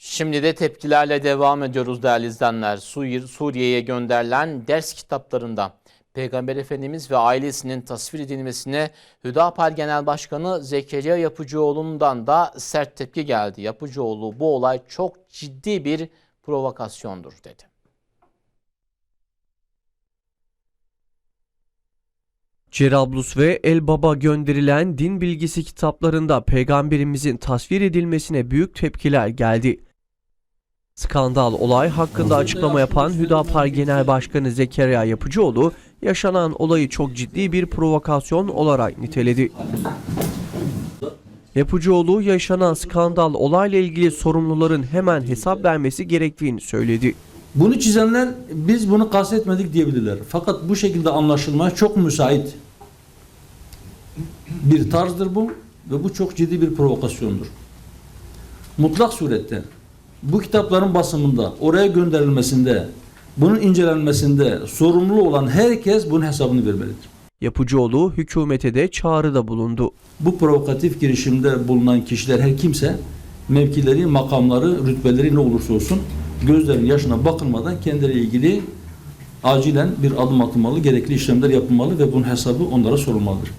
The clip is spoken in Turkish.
Şimdi de tepkilerle devam ediyoruz değerli izleyenler. Sur- Suriye'ye gönderilen ders kitaplarında Peygamber Efendimiz ve ailesinin tasvir edilmesine Hüdapar Genel Başkanı Zekeriya Yapıcıoğlu'ndan da sert tepki geldi. Yapıcıoğlu bu olay çok ciddi bir provokasyondur dedi. Cerablus ve El Baba gönderilen din bilgisi kitaplarında peygamberimizin tasvir edilmesine büyük tepkiler geldi. Skandal olay hakkında açıklama yapan Hüdapar Genel Başkanı Zekeriya Yapıcıoğlu, yaşanan olayı çok ciddi bir provokasyon olarak niteledi. Yapıcıoğlu yaşanan skandal olayla ilgili sorumluların hemen hesap vermesi gerektiğini söyledi. Bunu çizenler biz bunu kastetmedik diyebilirler. Fakat bu şekilde anlaşılmaya çok müsait bir tarzdır bu ve bu çok ciddi bir provokasyondur. Mutlak surette bu kitapların basımında, oraya gönderilmesinde, bunun incelenmesinde sorumlu olan herkes bunun hesabını vermelidir. Yapıcıoğlu hükümete de çağrıda bulundu. Bu provokatif girişimde bulunan kişiler her kimse mevkileri, makamları, rütbeleri ne olursa olsun gözlerinin yaşına bakılmadan kendileriyle ilgili acilen bir adım atılmalı, gerekli işlemler yapılmalı ve bunun hesabı onlara sorulmalıdır.